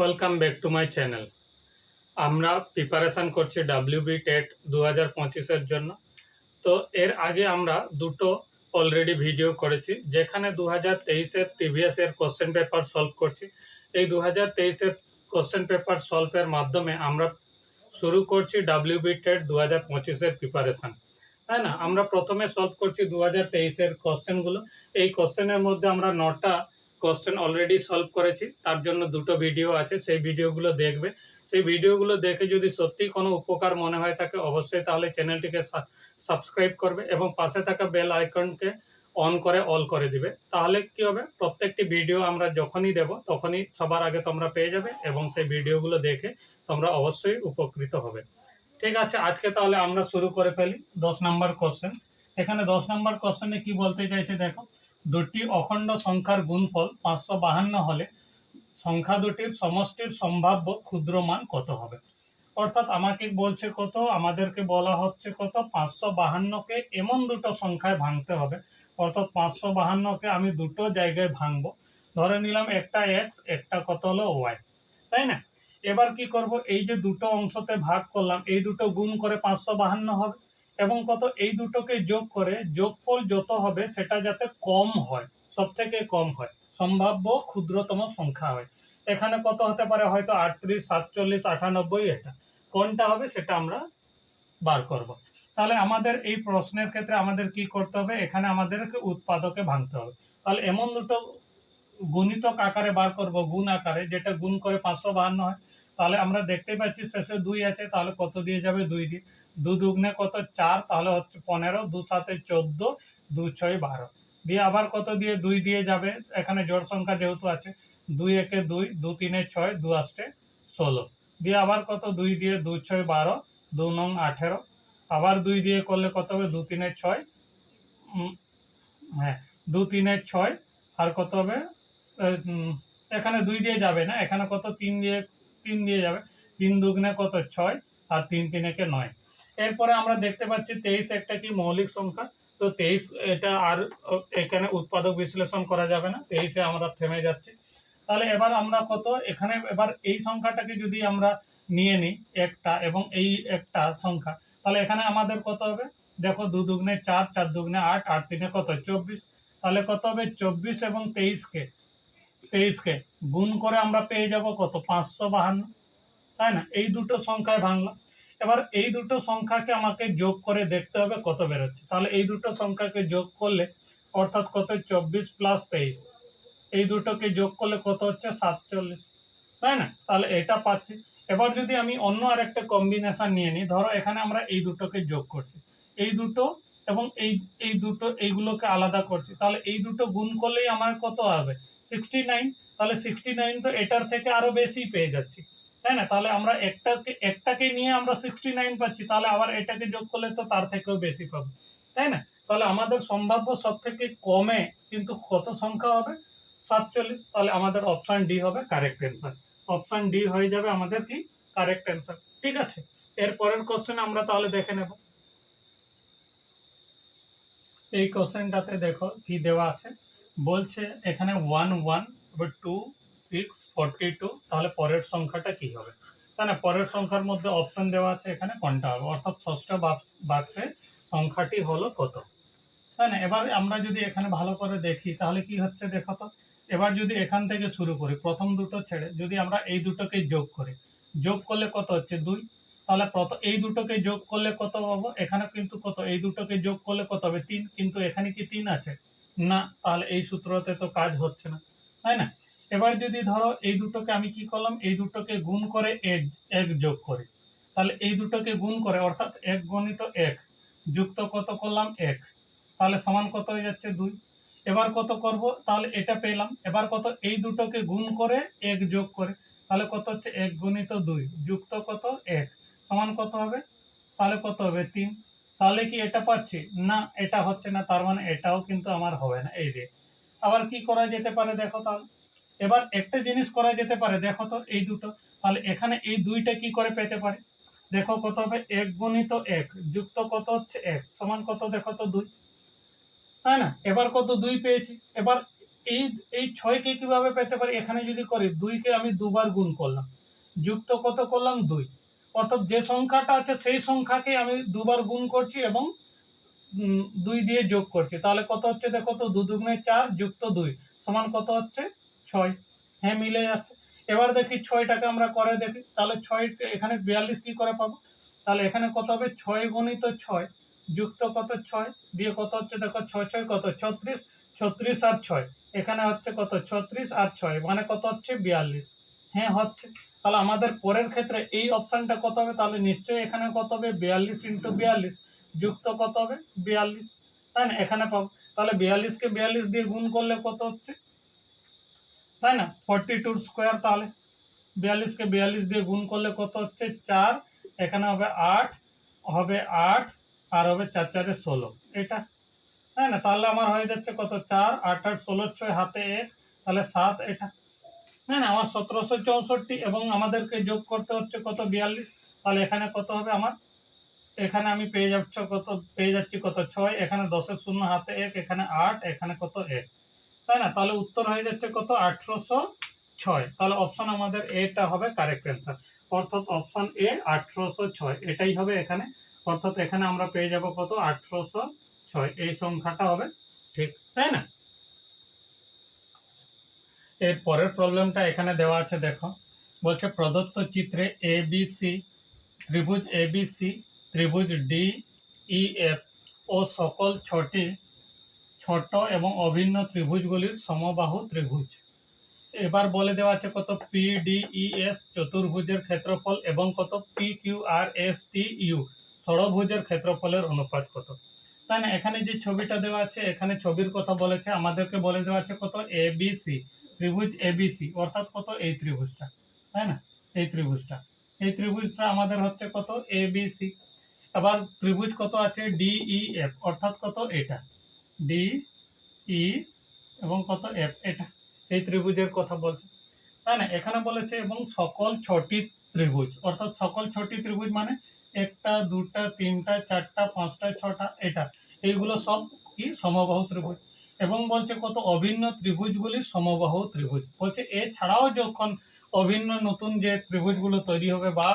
Welcome back to my channel আমরা preparation করছি WB TET দু হাজার পঁচিশের জন্য। তো এর আগে আমরা দুটো অলরেডি ভিডিও করেছি, যেখানে দু হাজার তেইশের প্রিভিয়াস এর কোশ্চেন পেপার সলভ করছি। এই দু হাজার তেইশের কোশ্চেন পেপার সলভের মাধ্যমে আমরা শুরু করছি ডাব্লিউবি টেট দু হাজার পঁচিশের প্রিপারেশান তাই না? আমরা প্রথমে সলভ করছি দু হাজার তেইশের কোশ্চেনগুলো এই কোশ্চেনের মধ্যে আমরা নটা কোশ্চেন অলরেডি সলভ করেছি, তার জন্য দুটো ভিডিও আছে, সেই ভিডিওগুলো দেখবে। সেই ভিডিওগুলো দেখে যদি সত্যি কোনো উপকার মনে হয় থাকে অবশ্যই তাহলে চ্যানেলটিকে সাবস্ক্রাইব করবে এবং পাশে থাকা বেল আইকনকে অন করে অল করে দিবে। তাহলে কি হবে? প্রত্যেকটি ভিডিও আমরা যখনই দেব, তখনই সবার আগে তোমরা পেয়ে যাবে এবং সেই ভিডিওগুলো দেখে তোমরা অবশ্যই উপকৃত হবে। ঠিক আছে, আজকে তাহলে আমরা শুরু করে ফেলি। দশ নম্বর কোশ্চেন এখানে দশ নম্বর কোশ্চেনে কি বলতে চাইছে দেখো? দুটি অখণ্ড সংখ্যার গুণফল পাঁচশো বাহান্ন হলে সংখ্যা দুটির সমষ্টির সম্ভাব্য ক্ষুদ্র মান কত হবে? অর্থাৎ আমাকে বলছে কত, আমাদেরকে বলা হচ্ছে কত? পাঁচশো বাহান্নকে এমন দুটো সংখ্যায় ভাঙতে হবে। অর্থাৎ পাঁচশো বাহান্নকে আমি দুটো জায়গায় ভাঙবো। ধরে নিলাম একটা এক্স একটা কত হলো ওয়াই তাই না? এবার কি করব? এই যে দুটো অংশতে ভাগ করলাম, এই দুটো গুণ করে পাঁচশো বাহান্ন হবে। এবং কত এই দুটোকে যোগ করে যোগফল যত হবে সেটা যাতে কম হয় সব থেকে কম হয়, সম্ভাব্য ক্ষুদ্রতম সংখ্যা হয়। এখানে কত হতে পারে হয়তো আটত্রিশ, সাতচল্লিশ, আটানব্বই, এটা। কোনটা হবে সেটা আমরা বার করব। তাহলে আমাদের এই প্রশ্নের ক্ষেত্রে আমাদের কি করতে হবে? এখানে আমাদেরকে উৎপাদকে ভাঙতে হবে। তাহলে এমন দুটো গুণিতক আকারে বার করব, গুণ আকারে, যেটা গুণ করে পাঁচশো বাহান্ন হয়। তাহলে আমরা দেখতে পাচ্ছি শেষে দুই আছে, তাহলে কত দিয়ে যাবে? দুই দিয়ে। দু দুগ্নে কত? চার, তাহলে হচ্ছে পনেরো। দু সাতে চোদ্দ, দু ছয় বারো। দিয়ে আবার কত দিয়ে? দুই দিয়ে যাবে। এখানে জোড় সংখ্যা যেহেতু আছে, দুই একে দুই, দু তিনে ছয়, দু আষ্টে ষোলো। দিয়ে আবার কত? দুই দিয়ে দু ছয় বারো, দু নং আঠেরো। আবার দুই দিয়ে করলে কত হবে? দু তিনে ছয়। হ্যাঁ দু তিনে ছয়। আর কত হবে? এখানে দুই দিয়ে যাবে না? এখানে কত? তিন দিয়ে তিন দিয়ে যাবে। তিন দুগুণে কত? ছয়। আর তিন তিনেকে নয়। এরপরে আমরা দেখতে পাচ্ছি তেইশ একটা কি মৌলিক সংখ্যা। তো তেইশ এটা আর এখানে উৎপাদক বিশ্লেষণ করা যাবে না, তেইশে আমরা থেমে যাচ্ছি। তাহলে এবার আমরা কত, এখানে এবার এই সংখ্যাটাকে যদি আমরা নিয়ে নিই, একটা এবং এই একটা সংখ্যা, তাহলে এখানে আমাদের কত হবে? দেখো দু দুগুণে চার চার দুগুণে আট আট তিনে কত? চব্বিশ। তাহলে কত হবে? চব্বিশ এবং তেইশকে তেইশকে গুণ করে আমরা পেয়ে যাব কত? পাঁচশো বাহান্ন। তাই না? এই দুটো সংখ্যায় ভাঙলাম। এবার এই দুটো সংখ্যাকে আমাকে যোগ করে দেখতে হবে কত বেরোচ্ছে। তাহলে এই দুটো সংখ্যাকে যোগ করলে অর্থাৎ কত চব্বিশ প্লাস তেইশ। এই দুটোকে যোগ করলে কত হচ্ছে? সাতচল্লিশ। তাই না? তাহলে এটা পাচ্ছি। এবার যদি আমি অন্য আরেকটা কম্বিনেশন নিয়ে নিই, ধরো এখানে আমরা এই দুটোকে যোগ করছি। এই দুটো এবং এই এই দুটো, এইগুলোকে আলাদা করছি। তাহলে এই দুটো গুণ করলেই আমার কত হবে? সিক্সটি নাইন তাহলে সিক্সটি নাইন তো এটার থেকে আরও বেশি পেয়ে যাচ্ছি। তাই না? তাহলে আমরা একটাকে একটাকে নিয়ে আমরা সিক্সটি নাইন পাচ্ছি, তাহলে আবার এটাকে যোগ করলে তো তার থেকেও বেশি পাবো, তাই না? তাহলে আমাদের সম্ভাব্য সব থেকে কমে কিন্তু কত সংখ্যা হবে? সাতচল্লিশ, তাহলে আমাদের অপশান ডি হবে কারেক্ট অ্যান্সার অপশন ডি হয়ে যাবে আমাদের কি? কারেক্ট অ্যান্সার ঠিক আছে? এর পরের কোশ্চেন আমরা তাহলে দেখে নেব। এই কোশ্চেনটাতে দেখো কি দেওয়া আছে? বলছে এখানে one one two six forty two তাহলে পরের সংখ্যাটা কি হবে? তাই না, পরের সংখ্যার মধ্যে অপশন দেওয়া আছে এখানে কোনটা হবে? অর্থাৎ ষষ্ঠ বাক্স- সংখ্যাটি হলো কত? তাই না? এবার আমরা যদি এখানে ভালো করে দেখি, তাহলে কি হচ্ছে দেখো তো? এবার যদি এখান থেকে শুরু করি, প্রথম দুটো ছেড়ে, যদি আমরা এই দুটোকে যোগ করি, যোগ করলে কত হচ্ছে? দুই। তাহলে প্রথম এই দুটোকে যোগ করলে কত পাবো? এখানে কিন্তু কত, এই দুটোকে যোগ করলে কত হবে? তিন। কিন্তু এখানে কি তিন আছে? না, তাহলে এই সূত্রতে তো কাজ হচ্ছে না। তাই না? এবার যদি ধরো এই দুটোকে আমি কি করলাম? এই দুটোকে গুণ করে এক এক যোগ করি। তাহলে এই দুটোকে গুণ করে, অর্থাৎ এক গণিত এক, যুক্ত কত করলাম? এক। তাহলে সমান কত হয়ে যাচ্ছে? দুই। এবার কত করব? তাহলে এটা পেলাম। এবার কত? এই দুটোকে গুণ করে এক যোগ করে। তাহলে কত হচ্ছে? এক গুণিত দুই, যুক্ত কত? এক। সমান কত হবে? তাহলে কত হবে? তিন। তাহলে কি এটা পাচ্ছি? না, এটা হচ্ছে না। তার মানে এটাও কিন্তু আমার হবে না। এই দিয়ে আবার কি করা যেতে পারে? দেখো তাহলে। এবার একটা জিনিস করা যেতে পারে, দেখো তো এই দুটো। তাহলে এখানে এই দুইটা কি করে পেতে পারে? দেখো কত হবে, এক গুণিত এক, যুক্ত কত হচ্ছে এক, সমান কত দেখো তো দুই। তাই না? এবার কত দুই পেয়েছি? এবার এই এই ছয়কে কীভাবে পেতে পারি? এখানে যদি করি, দুইকে আমি দুবার গুণ করলাম। যুক্ত কত করলাম? দুই। অর্থাৎ যে সংখ্যাটা আছে, সেই সংখ্যাকে আমি দুবার গুণ করছি এবং দুই দিয়ে যোগ করছি। তাহলে কত হচ্ছে দেখো তো দু দুগুণে চার, যুক্ত দুই। সমান কত হচ্ছে? ছয়। হ্যাঁ মিলে যাচ্ছে। এবার দেখি ছয়টাকে আমরা করে দেখি। তাহলে ছয়, এখানে বিয়াল্লিশ কি করে পাবো? তাহলে এখানে কত হবে? ছয় গণিত ছয় যুক্ত কত ছয়? দিয়ে কত হচ্ছে? দেখো, ছয় ছয় কত? ছত্রিশ। ছত্রিশ আর ছয়। এখানে হচ্ছে কত? ছত্রিশ আর ছয়। মানে কত হচ্ছে? বিয়াল্লিশ। হ্যাঁ হচ্ছে। তাহলে আমাদের পরের ক্ষেত্রে এই অপশানটা কত হবে? তাহলে নিশ্চয়ই এখানে কত হবে? বিয়াল্লিশ ইন্টু বিয়াল্লিশ যুক্ত কত হবে? বিয়াল্লিশ। তাই না? এখানে পাবো। তাহলে বিয়াল্লিশকে বিয়াল্লিশ দিয়ে গুণ করলে কত হচ্ছে? তাই না? ফর্টি টু স্কোয়ার তাহলে বিয়াল্লিশকে বিয়াল্লিশ দিয়ে গুণ করলে কত হচ্ছে? চার। এখানে হবে আট হবে আট, আর হবে চার, চারে ষোলো। এটা? তাই না? তাহলে আমার হয়ে যাচ্ছে কত? চার, আট আট, ষোলো, ছয় হাতে এক। তাহলে সাত এটা। না না? আমার সতেরোশো চৌষট্টি এবং আমাদেরকে যোগ করতে হচ্ছে কত? বিয়াল্লিশ। তাহলে এখানে কত হবে আমার? এখানে আমি পেয়ে যাচ্ছ কত? পেয়ে যাচ্ছি কত? ছয়। এখানে দশের শূন্য হাতে এক। এখানে আট। এখানে কত? এক। তাই না? তাহলে উত্তর হয়ে যাচ্ছে কত? আঠারোশো ছয়। তাহলে অপশন আমাদের এটা হবে কারেক্ট অ্যান্সার অর্থাৎ অপশন এ আঠারোশো ছয়। এটাই হবে এখানে। অর্থাৎ এখানে আমরা পেয়ে যাব কত? আঠারোশো ছয়। এই সংখ্যাটা হবে ঠিক, তাই না? এর পরের প্রবলেমটা এখানে দেওয়া আছে, দেখো। বলছে প্রদত্ত চিত্রে এ বি সি ত্রিভুজ এ বি সি ত্রিভুজ ডি ই এফ ও সকল ছটি ছোট এবং অভিন্ন ত্রিভুজগুলির সমবাহু ত্রিভুজ। এবার বলে দেওয়া আছে কত পি ডি ই এস চতুর্ভুজের ক্ষেত্রফল এবং কত P Q R S T U ষড়ভুজের ক্ষেত্রফলের অনুপাত কত। তাই না এখানে যে ছবিটা দেওয়া আছে, এখানে ছবির কথা বলেছে, আমাদেরকে বলে দেওয়া আছে কত এ বি সি ত্রিভুজ এ বি সি অর্থাৎ কত এই ত্রিভুজটা, তাই না? এই ত্রিভুজটা। এই ত্রিভুজটা আমাদের হচ্ছে কত এ বি সি আবার ত্রিভুজ কত আছে ডি ই এফ অর্থাৎ কত এটা। ডি, ই এবং কত এফ? এটা, এই ত্রিভুজের কথা বলছে। তাই না? এখানে বলেছে এবং সকল ছটি ত্রিভুজ, অর্থাৎ সকল ছটি ত্রিভুজ মানে একটা, দুটা, তিনটা, চারটা, পাঁচটা, ছটা, এটা, এইগুলো সব কি? সমবাহু ত্রিভুজ। এবং বলছে কত অভিন্ন ত্রিভুজগুলি সমবাহু ত্রিভুজ। বলছে এছাড়াও যখন অভিন্ন নতুন যে ত্রিভুজগুলো তৈরি হবে বা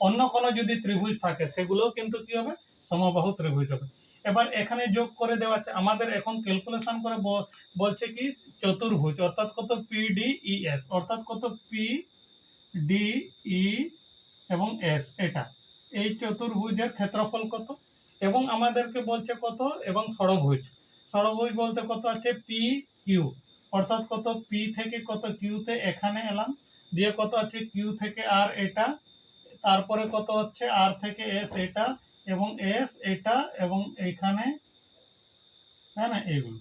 অন্য কোনো যদি ত্রিভুজ থাকে, সেগুলোও কিন্তু কি হবে? সমবাহু ত্রিভুজ হবে। এবার এখানে যোগ করে দেওয়া আছে, আমাদের এখন ক্যালকুলেশন করে বলছে কি, চতুর্ভুজ, অর্থাৎ কত পি ডি ই এস অর্থাৎ কত পি ডি ই এবং এস এটা। এই চতুর্ভুজের ক্ষেত্রফল কত? এবং আমাদেরকে বলছে কত? এবং ষড়ভুজ। ষড়ভুজ বলতে কত আছে? পি কিউ অর্থাৎ কত পি থেকে কত কিউতে এখানে এলাম, দিয়ে কত আছে কিউ থেকে আর এটা, তারপরে কত হচ্ছে আর থেকে এস এটা এবং এস, এটা এবং এইখানে, তাই না, এইগুলো।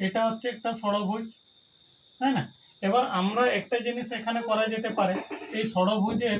এটা হচ্ছে একটা ষড়ভুজ, তাই না? এবার আমরা একটা জিনিস এখানে করা যেতে পারে। এই ষড়ভুজের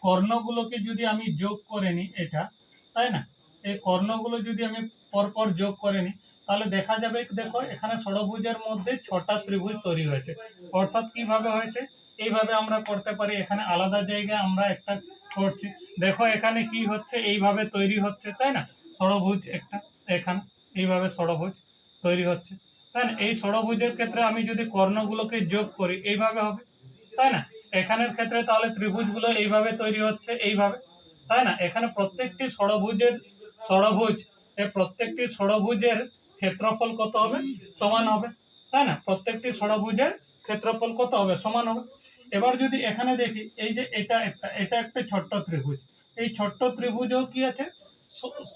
কর্ণগুলোকে যদি আমি যোগ করে নিই, এটা, তাই না? এই কর্ণগুলো যদি আমি পরপর যোগ করে নিই, তাহলে দেখা যাবে, দেখো, এখানে ষড়ভুজের মধ্যে ছটা ত্রিভুজ তৈরি হয়েছে। অর্থাৎ কীভাবে হয়েছে? এইভাবে আমরা করতে পারি। এখানে আলাদা জায়গায় আমরা একটা করছি। দেখো এখানে কি হচ্ছে, এইভাবে তৈরি হচ্ছে, তাই না? ষড়ভুজ একটা, এখানে এইভাবে ষড়ভুজ তৈরি হচ্ছে, তাই না? এই ষড়ভুজের ক্ষেত্রে আমি যদি কর্ণগুলোকে যোগ করি, এইভাবে হবে, তাই না? এখানের ক্ষেত্রে তাহলে ত্রিভুজগুলো এইভাবে তৈরি হচ্ছে, এইভাবে, তাই না? এখানে প্রত্যেকটি ষড়ভুজের ষড়ভুজ এই প্রত্যেকটি ষড়ভুজের ক্ষেত্রফল কত হবে? সমান হবে, তাই না? প্রত্যেকটি ষড়ভুজের ক্ষেত্রফল কত হবে? সমান হবে। এবার যদি এখানে দেখি, এই যে এটা একটা এটা একটা ছোট্ট ত্রিভুজ। এই ছোট্ট ত্রিভুজও কি আছে?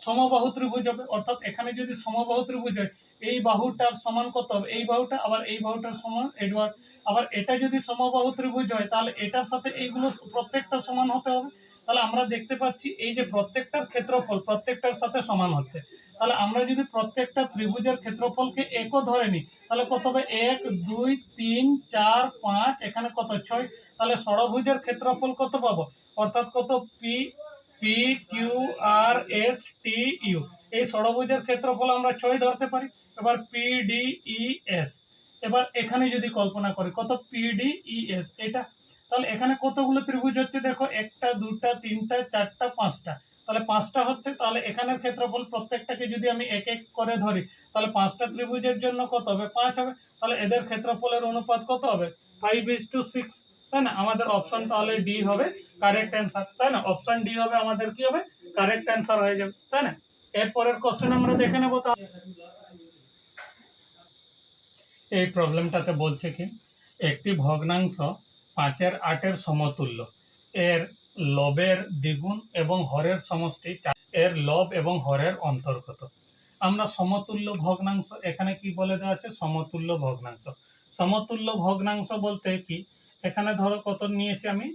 সমবাহু ত্রিভুজ হবে। অর্থাৎ এখানে যদি সমবাহু ত্রিভুজ হয়, এই বাহুটার সমান কত হবে? এই বাহুটা, আবার এই বাহুটার সমান এবার আবার এটা যদি সমবাহু ত্রিভুজ হয়, তাহলে এটার সাথে এইগুলো প্রত্যেকটা সমান হতে হবে। তাহলে আমরা দেখতে পাচ্ছি, এই যে প্রত্যেকটার ক্ষেত্রফল প্রত্যেকটার সাথে সমান হচ্ছে। তাহলে আমরা যদি প্রত্যেকটা ত্রিভুজের ক্ষেত্রফলকে একও ধরে নিই, তাহলে কত হবে? এক, দুই, তিন, চার, পাঁচ, এখানে কত? ছয়। তাহলে ষড়ভুজের ক্ষেত্রফল কত পাবো? অর্থাৎ কত? P P, Q, R, S, T, U. এই ষড়ভুজের ক্ষেত্রফল আমরা ছয় ধরতে পারি। এবার পি, ডি, ই, এস। এবার এখানে যদি কল্পনা করি, কত? P, D, E, S. এটা? তাহলে এখানে কতগুলো ত্রিভুজ হচ্ছে দেখো? একটা, দুটা, তিনটা, চারটা, পাঁচটা। তাহলে পাঁচটা হচ্ছে, তাহলে এখানের ক্ষেত্রফল প্রত্যেকটাকে যদি আমি এক এক করে ধরি, তাহলে পাঁচটা ত্রিভুজের জন্য কত হবে? পাঁচ হবে। তাহলে এদের ক্ষেত্রফলের অনুপাত কত হবে? ফাইভ ইস টু সিক্স তাই না? আমাদের অপশন তাহলে ডি হবে কারেক্ট অ্যান্সার তাই না? অপশন ডি হবে আমাদের কি হবে? কারেক্ট অ্যান্সার হয়ে যাবে, তাই না? এরপরের কোশ্চেন আমরা দেখে নেব তাহলে এই প্রবলেমটাতে বলছে কি? একটি ভগ্নাংশ পাঁচের আটের সমতুল্য। এর লবের দ্বিগুণ এবং হরের সমষ্টি। এর লব এবং হরের অন্তর্গত। আমরা সমতুল্য ভগ্নাংশ, এখানে কি বলে দেওয়া আছে? সমতুল্য ভগ্নাংশ। সমতুল্য ভগ্নাংশ বলতে কি? এখানে ধরো কত নিয়েছি আমি?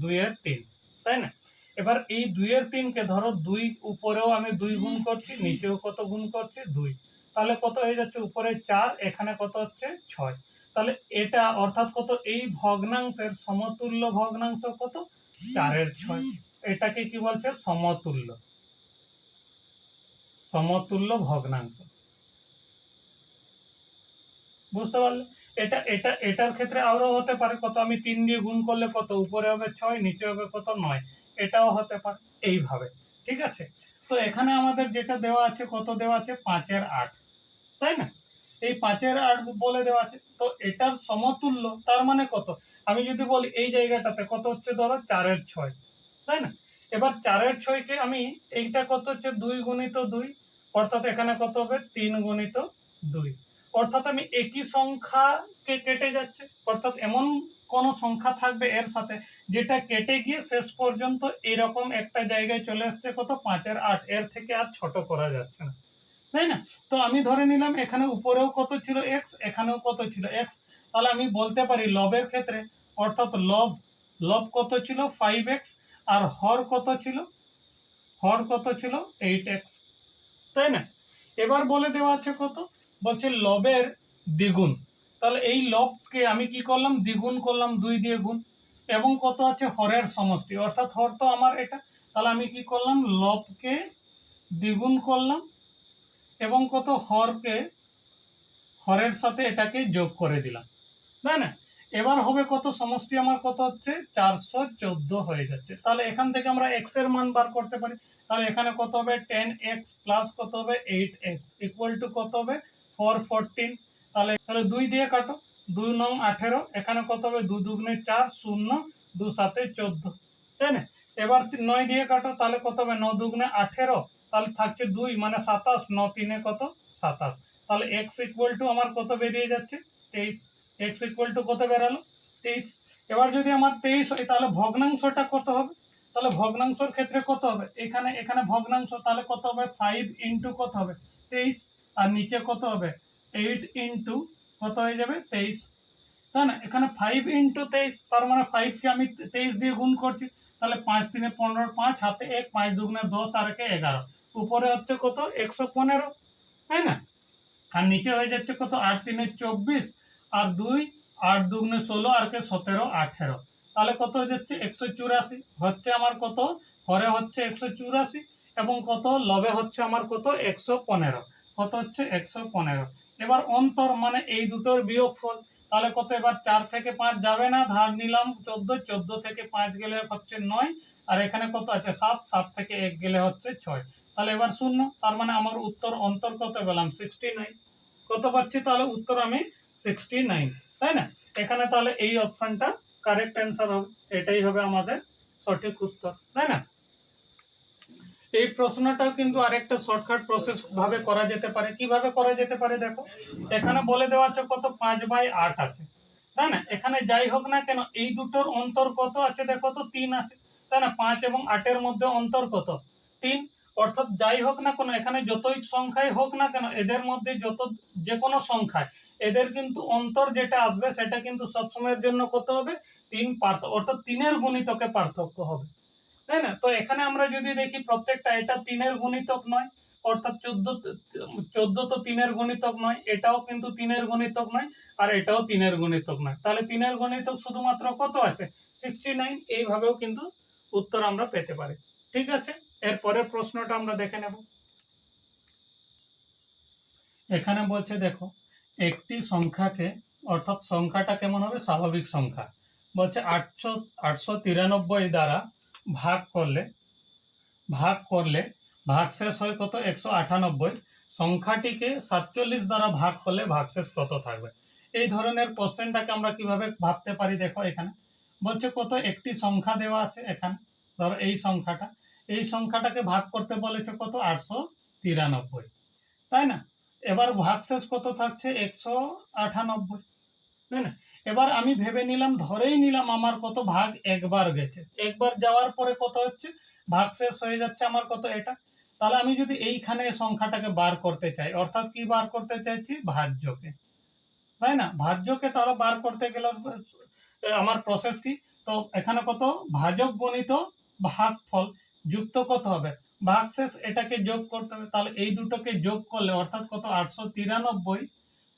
দুইয়ের তিন, তাই না? এবার এই দুইয়ের তিনকে ধরো দুই উপরেও আমি দুই গুণ করছি, নিচেও কত গুণ করছি? দুই। তাহলে কত হয়ে যাচ্ছে? উপরে চার, এখানে কত হচ্ছে? ছয়। তাহলে এটা অর্থাৎ কত? এই ভগ্নাংশের সমতুল্য ভগ্নাংশ কত? চারের ছয়। এটাকে কি বলছে? সমতুল্য। সমতুল্য ভগ্নাংশ। বুঝতে পারলে? এটা এটা, এটার ক্ষেত্রে আরও হতে পারে। কত আমি তিন দিয়ে গুণ করলে কত? উপরে হবে ছয়, নিচে হবে কত? নয়। এটাও হতে পারে। এইভাবে। ঠিক আছে? তো এখানে আমাদের যেটা দেওয়া আছে, কত দেওয়া আছে? পাঁচের আট। তাই না? এই পাঁচের আট বলে দেওয়া আছে। তো এটার সমতুল্য তার মানে কত? আমি যদি বলি এই জায়গাটাতে কত হচ্ছে ধরো চারের ছয়, তাই না? এবার চারের ছয়কে আমি এইটা কত হচ্ছে দুই গুণিত দুই, অর্থাৎ এখানে কত হবে? তিন গুণিত দুই। অর্থাৎ আমি একই সংখ্যাকে কেটে যাচ্ছে, অর্থাৎ এমন কোন সংখ্যা থাকবে এর সাথে যেটা কেটে গিয়ে শেষ পর্যন্ত এরকম একটা জায়গায় চলে আসছে কত? পাঁচের আট। এর থেকে আর ছোট করা যাচ্ছে না, তাই না? তো আমি ধরে নিলাম এখানে উপরেও কত ছিল এক্স এখানেও কত ছিল এক্স তাহলে আমি বলতে পারি লবের ক্ষেত্রে অর্থাৎ লব লব কত ছিল? ফাইভ এক্স আর হর কত ছিল? হর কত ছিল? এইট এক্স তাই না? এবার বলে দেওয়া আছে কত? বলছে লবের দ্বিগুণ। তাহলে এই লবকে আমি কি করলাম? দ্বিগুণ করলাম, দুই দিয়ে গুণ। এবং কত আছে? হরের সমষ্টি। অর্থাৎ হর তো আমার এটা। তাহলে আমি কি করলাম? লবকে দ্বিগুণ করলাম এবং কত? হরকে, হরের সাথে এটাকে যোগ করে দিলাম। তাই না? এবার হবে কত? সমষ্টি আমার কত হচ্ছে? চারশো চোদ্দ হয়ে যাচ্ছে। তাহলে এখান থেকে আমরা এক্সের মান বার করতে পারি। তাহলে এখানে কত হবে? টেন এক্স প্লাস কত হবে? এইট এক্স ইকুয়াল টু কত হবে? Four fourteen. তাহলে তাহলে দুই দিয়ে কাটো। দুই নং আঠেরো। এখানে কত হবে? দু দুগুণে চার, শূন্য, দু সাতে চোদ্দ। তাই না? এবার নয় দিয়ে কাটো। তাহলে কত হবে? ন দুগুণে আঠেরো। তাহলে থাকছে দুই মানে সাতাশ। ন তিনে কত? সাতাশ। তাহলে এক্স ইকুয়াল টু আমার কত বেরিয়ে যাচ্ছে? তেইশ। এক্স ইকুয়াল টু কত বেরালো? তেইশ। এবার যদি আমার তেইশ হয়, তাহলে ভগ্নাংশটা কত হবে? তাহলে ভগ্নাংশের ক্ষেত্রে কত হবে? এখানে এখানে ভগ্নাংশ, তাহলে কত হবে? ফাইভ ইন্টু কত হবে? তেইশ। আর নিচে কত হবে? এইট ইন্টু কত হয়ে যাবে? তেইশ। তাই না? এখানে ফাইভ ইন্টু তেইশ, তার মানে ফাইভকে আমি তেইশ দিয়ে গুণ করছি। তাহলে পাঁচ তিনে পনেরো, পাঁচ হাতে এক, পাঁচ দুগুণে দশ, আর একে এগারো। উপরে হচ্ছে কত? একশো পনেরো। তাই না? আর নিচে হয়ে যাচ্ছে কত? আট তিনে চব্বিশ। আর দুই, আট দুগুণে ষোলো, আর কে সতেরো, আঠেরো। তাহলে কত হয়ে যাচ্ছে? একশো চুরাশি। হচ্ছে আমার কত? হরে হচ্ছে একশো চুরাশি এবং কত? লবে হচ্ছে আমার কত? একশো পনেরো। কত হচ্ছে? একশো পনেরো। এবার অন্তর মানে এই দুটোর বিয়োগফল। তাহলে কত? এবার চার থেকে পাঁচ যাবে না, ধার নিলাম চোদ্দ চোদ্দ থেকে পাঁচ গেলে হচ্ছে নয়, আর এখানে কত আছে? সাত সাত থেকে এক গেলে হচ্ছে ছয়। তাহলে এবার শূন্য, তার মানে আমার উত্তর অন্তর কত পেলাম? সিক্সটি নাইন কত পাচ্ছি? তাহলে উত্তর আমি সিক্সটি নাইন তাই না? এখানে তাহলে এই অপশনটা কারেক্ট অ্যান্সার হবে। এটাই হবে আমাদের সঠিক উত্তর, তাই না? এই প্রশ্নটাও কিন্তু আরেকটা শর্টকাট প্রসেস করা যেতে পারে। কীভাবে করা যেতে পারে দেখো? এখানে বলে দেওয়া আছে কত? পাঁচ বাই আট আছে, তাই না? এখানে যাই হোক না কেন, এই দুটোর অন্তর কত আছে দেখো তো? তিন আছে, তাই না? পাঁচ এবং আটের মধ্যে অন্তর কত? তিন। অর্থাৎ যাই হোক না কেন, এখানে যতই সংখ্যাই হোক না কেন, এদের মধ্যে যত যে কোনো সংখ্যায় এদের কিন্তু অন্তর যেটা আসবে সেটা কিন্তু সবসময়ের জন্য কত হবে। তিন পার্থ, অর্থাৎ তিনের গুণিতকে পার্থক্য হবে। তাই না? তো এখানে আমরা যদি দেখি প্রত্যেকটা, এটা তিনের গুণিতক নয়, অর্থাৎ চোদ্দ চোদ্দ তো তিনের গুণিতক নয়, এটাও কিন্তু তিনের গুণিতক নয়, আর এটাও তিনের গুণিতক নয়। তাহলে তিনের গুণিতক শুধুমাত্র কত আছে? সিক্সটি নাইন এইভাবেও কিন্তু উত্তর আমরা পেতে পারি। ঠিক আছে? এর পরের প্রশ্নটা আমরা দেখে নেব। এখানে বলছে, দেখো একটি সংখ্যাকে, অর্থাৎ সংখ্যাটা কেমন হবে? স্বাভাবিক সংখ্যা। বলছে আটশো আটশো তিরানব্বই দ্বারা ভাগ করলে ভাগ করলে ভাগশেষ হয় কত? একশো আটানব্বই। সংখ্যাটিকে সাতচল্লিশ দ্বারা ভাগ করলে ভাগশেষ কত থাকবে? এই ধরনের কোশ্চেনটাকে আমরা কীভাবে ভাবতে পারি দেখো এখানে। বলছে কত? একটি সংখ্যা দেওয়া আছে এখানে। ধরো এই সংখ্যাটা। এই সংখ্যাটাকে ভাগ করতে বলেছে কত? আটশো তিরানব্বই। তাই না? এবার ভাগশেষ কত থাকছে? একশো আটানব্বই। তাই না? এবার আমি ভেবে নিলাম, ধরেই নিলাম আমার কত ভাগ একবার গেছে। একবার যাওয়ার পরে কত হচ্ছে? ভাগশেষ হয়ে যাচ্ছে আমার কত এটা। তাহলে আমি যদি এইখানে সংখ্যাটাকে বার করতে চাই, অর্থাৎ কি বার করতে চাইছি? ভাজ্যকে। তাই না? ভাজ্যকে তাহলে বার করতে গেলে আমার প্রসেস কি? তো এখানে কত? ভাজক গণিত ভাগফল। যুক্ত কত হবে? ভাগশেষ এটাকে যোগ করতে হবে। তাহলে এই দুটোকে যোগ করলে অর্থাৎ কত? আটশো তিরানব্বই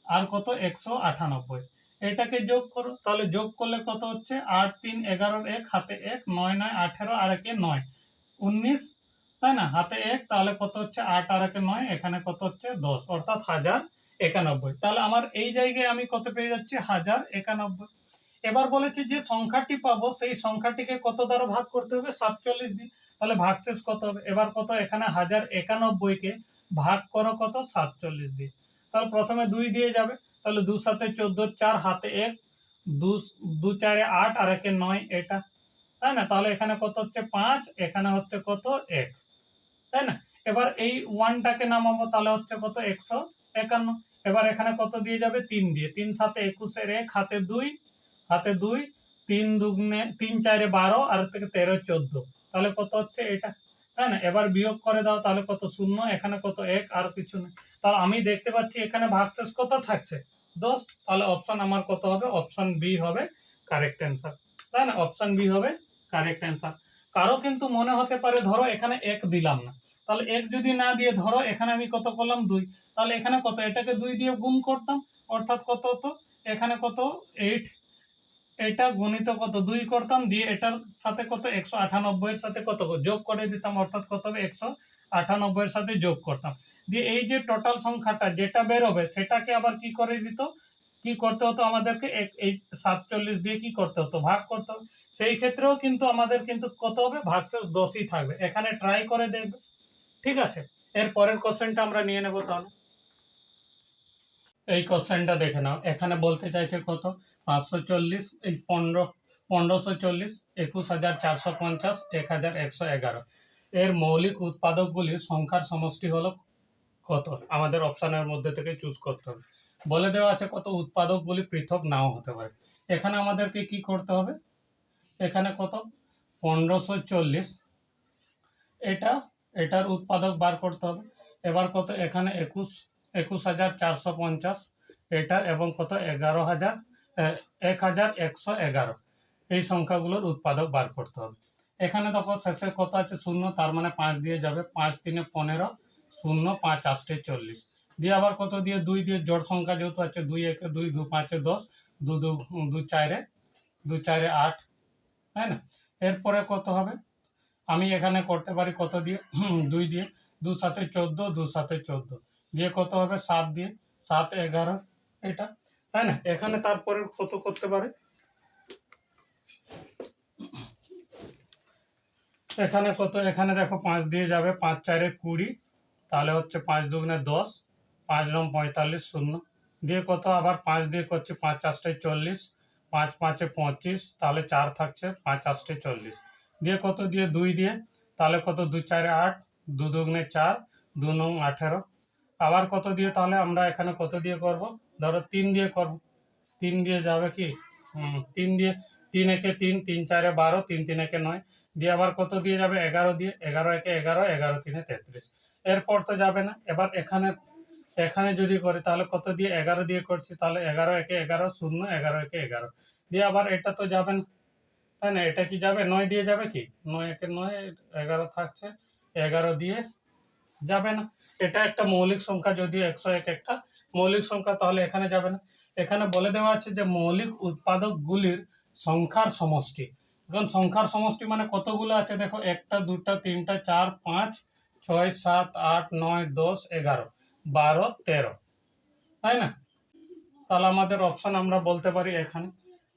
আর কত? একশো আটানব্বই। এটাকে যোগ করো, তাহলে যোগ করলে কত হচ্ছে? আট, তিন এগারোর এক, হাতে এক, নয় নয়, আঠেরো, আর একে নয়। উনিশ, তাই না? হাতে এক, তাহলে কত হচ্ছে? আট, আর একে নয়, এখানে কত হচ্ছে? দশ, অর্থাৎ হাজার একানব্বই। তাহলে আমার এই জায়গায় আমি কত পেয়ে যাচ্ছি? হাজার একানব্বই। এবার বলেছে যে সংখ্যাটি পাবো, সেই সংখ্যাটিকে কত দ্বারা ভাগ করতে হবে? সাতচল্লিশ দিন তাহলে ভাগশেষ কত হবে? এবার কত? এখানে হাজার একানব্বইকে ভাগ করো কত? সাতচল্লিশ দিয়ে। তাহলে প্রথমে দুই দিয়ে যাবে। তাহলে দু সাথে চোদ্দ, চার হাতে এক, দু দু চারে আট, আর একে নয় এটা। তাই না? তাহলে এখানে কত হচ্ছে? পাঁচ, এখানে হচ্ছে কত? এক। তাই না? এবার এই ওয়ানটাকে নামাবো, তাহলে হচ্ছে কত? একশো একান্ন। এবার এখানে কত দিয়ে যাবে? তিন দিয়ে। তিন সাথে একুশের এক, হাতে দুই হাতে দুই, তিন দুগুণে, তিন চারে বারো, আর থেকে তেরো, চোদ্দ। তাহলে কত হচ্ছে এটা? তাই না, এবার বিয়োগ করে দাও, তাহলে কত? শূন্য, এখানে কত? এক, আর কিছু নেই। তাহলে আমি দেখতে পাচ্ছি এখানে ভাগশেষ কত থাকছে? দশ, তাহলে অপশন আমার কত হবে? অপশন বি হবে কারেক্ট অ্যান্সার তাই না? অপশন বি হবে কারেক্ট অ্যান্সার কারও কিন্তু মনে হতে পারে, ধরো এখানে এক দিলাম না। তাহলে এক যদি না দিয়ে, ধরো এখানে আমি কত করলাম? দুই। তাহলে এখানে কত? এটাকে দুই দিয়ে গুণ করতাম, অর্থাৎ কত হতো? এখানে কত? এইট এটা গণিত কত? দুই করতাম, দিয়ে এটার সাথে কত? একশো আটানব্বই এর সাথে কত? যোগ করে দিতাম, অর্থাৎ কত হবে? একশো আটানব্বই এর সাথে যোগ করতাম। দিয়ে এই যে টোটাল সংখ্যাটা, যেটা বেরোবে, সেটাকে আবার কি করে দিত? কি করতে হতো আমাদেরকে? এই সাতচল্লিশ দিয়ে কি করতে হতো? ভাগ করতে হবে সেই ক্ষেত্রেও কিন্তু আমাদের কিন্তু কত হবে? ভাগশেষ দশই থাকবে। এখানে ট্রাই করে দেখবে। ঠিক আছে? এর পরের কোশ্চেনটা আমরা নিয়ে নেব তাহলে। এই কোশ্চেনটা দেখে নাও। এখানে বলতে চাইছে কত? পাঁচশো চল্লিশ, এই পনেরো, পনেরোশো চল্লিশ, একুশ হাজার চারশো পঞ্চাশ, এক হাজার একশো এগারো। এর মৌলিক উৎপাদকগুলির সংখ্যার সমষ্টি হলো কত? আমাদের অপশানের মধ্যে থেকে চুজ করতে হবে। বলে দেওয়া আছে কত উৎপাদকগুলি পৃথক নাও হতে পারে। এখানে আমাদেরকে কি করতে হবে? এখানে কত? পনেরোশো চল্লিশ। এটা, এটার উৎপাদক বার করতে হবে। এবার কত? এখানে একুশ একুশ হাজার চারশো পঞ্চাশ এটার এবং কত? এগারো হাজার এক হাজার একশো এগারো। এই সংখ্যাগুলোর উৎপাদক বার করতে হবে। এখানে দেখো, শেষে কত আছে? শূন্য, তার মানে পাঁচ দিয়ে যাবে। পাঁচ তিনে পনেরো, শূন্য, পাঁচ, আষ্টে চল্লিশ। দিয়ে আবার কত দিয়ে? দুই দিয়ে জোড় সংখ্যা যেহেতু আছে, দুই একে দুই, দু পাঁচে দশ, দু দু দু চারে দু চারে আট, তাই না? এরপরে কত হবে? আমি এখানে করতে পারি কত দিয়ে? দুই দিয়ে, দু সাথে চোদ্দ, দু সাথে চোদ্দ। দিয়ে কত হবে সাত দিয়ে সাত, এগারো, এটা, তাই না? এখানে তারপরে কত করতে পারে। এখানে কত? এখানে দেখো পাঁচ দিয়ে যাবে, পাঁচ, চারে কুড়ি, তাহলে হচ্ছে পাঁচ দুগুণে দশ, পাঁচ নম পঁয়তাল্লিশ, শূন্য। দিয়ে কত? আবার পাঁচ দিয়ে করছে পাঁচ চারটে চল্লিশ, পাঁচ পাঁচে পঁচিশ, তাহলে চার থাকছে পাঁচ আষ্টে চল্লিশ। দিয়ে কত? দিয়ে দুই দিয়ে, তাহলে কত? দু চারে আট, দু দুগুণে চার, দু নং আঠেরো আবার কত দিয়ে তাহলে আমরা এখানে কত দিয়ে করব? ধরো তিন দিয়ে করব। তিন দিয়ে যাবে কি? তিন দিয়ে তিন একে তিন তিন চারে বারো, তিন তিন একে নয়। দিয়ে আবার কত দিয়ে যাবে? এগারো দিয়ে, এগারো একে এগারো এগারো তিনে তেত্রিশ। এরপর তো যাবে না। এবার এখানে এখানে যদি করি, তাহলে কত দিয়ে? এগারো দিয়ে করছি। তাহলে এগারো একে এগারো, শূন্য, এগারো একে এগারো। দিয়ে আবার এটা তো যাবে না। তাই না? এটা কি যাবে? নয় দিয়ে যাবে কি? নয় একে নয়, এগারো থাকছে। এগারো দিয়ে যাবে না। এটা একটা মৌলিক সংখ্যা যদিও একশো এক একটা মৌলিক সংখ্যা, তাহলে এখানে যাবে না। এখানে বলে দেওয়া আছে যে মৌলিক উৎপাদকগুলির সংখ্যার সমষ্টি। এখন সংখ্যার সমষ্টি মানে কতগুলো আছে? দেখো, একটা, দুটা, তিনটা, চার, পাঁচ, ছয়, সাত, আট, নয়, দশ, এগারো, বারো, তেরো। তাই না? তাহলে আমাদের অপশন আমরা বলতে পারি এখানে।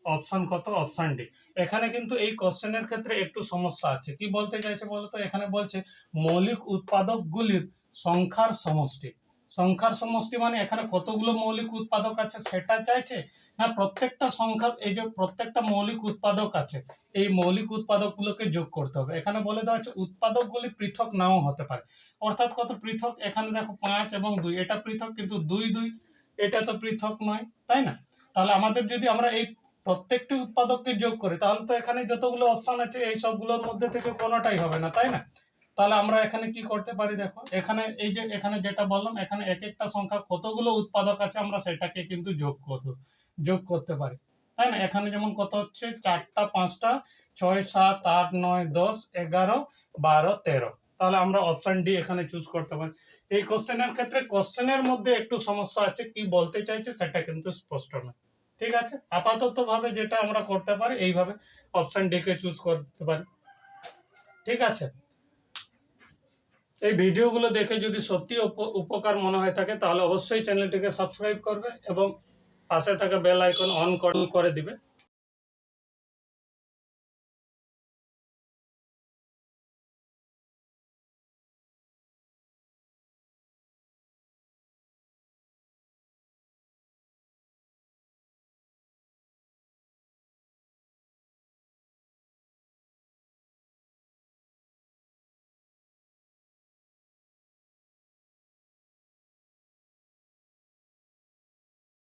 অপশন কত? অপশন ডি এখানে কিন্তু এই কোশ্চেনের ক্ষেত্রে একটু সমস্যা আছে। কি বলতে চাইছে বলতো? এখানে বলছে মৌলিক উৎপাদকগুলির সংখ্যার সমষ্টি। সংখ্যার সমষ্টি মানে এখানে কতগুলো মৌলিক উৎপাদক আছে সেটা চাইছে না প্রত্যেকটা সংখ্যা, এই যে প্রত্যেকটা মৌলিক উৎপাদক আছে, এই মৌলিক উৎপাদকগুলোকে যোগ করতে হবে। এখানে বলে দেওয়া হচ্ছে উৎপাদকগুলি পৃথক নাও হতে পারে। অর্থাৎ কত পৃথক? এখানে দেখো পাঁচ এবং দুই। এটা পৃথক কিন্তু দুই দুই। এটা তো পৃথক নয়, তাই না? তাহলে আমাদের যদি আমরা এই প্রত্যেকটি উৎপাদককে যোগ করি, তাহলে তো এখানে যতগুলো অপশন আছে, এই সবগুলোর মধ্যে থেকে কোনোটাই হবে না, তাই না? তাহলে আমরা এখানে কি করতে পারি দেখো? এখানে এই যে, এখানে যেটা বললাম, এখানে এক একটা সংখ্যা কতগুলো উৎপাদক আছে আমরা সেটাকে কিন্তু যোগ করব যোগ করতে পারি। তাই না? এখানে যেমন কত হচ্ছে? চারটা, পাঁচটা, ছয়, সাত, আট, নয়, দশ, এগারো, বারো, তেরো। তাহলে আমরা অপশন ডি এখানে চুজ করতে পারি। এই কোশ্চেনের ক্ষেত্রে কোশ্চেনের মধ্যে একটু সমস্যা আছে, কি বলতে চাইছে সেটা কিন্তু স্পষ্ট নয়। ঠিক আছে? আপাতত ভাবে যেটা আমরা করতে পারি, এইভাবে অপশন ডি কে চুজ করতে পারি। ঠিক আছে? এই ভিডিওগুলো দেখে যদি সত্যি উপ- উপকার মনে হয়ে থাকে, তাহলে অবশ্যই চ্যানেলটিকে সাবস্ক্রাইব করবে এবং পাশে থাকা বেল আইকন অন করে দিবে।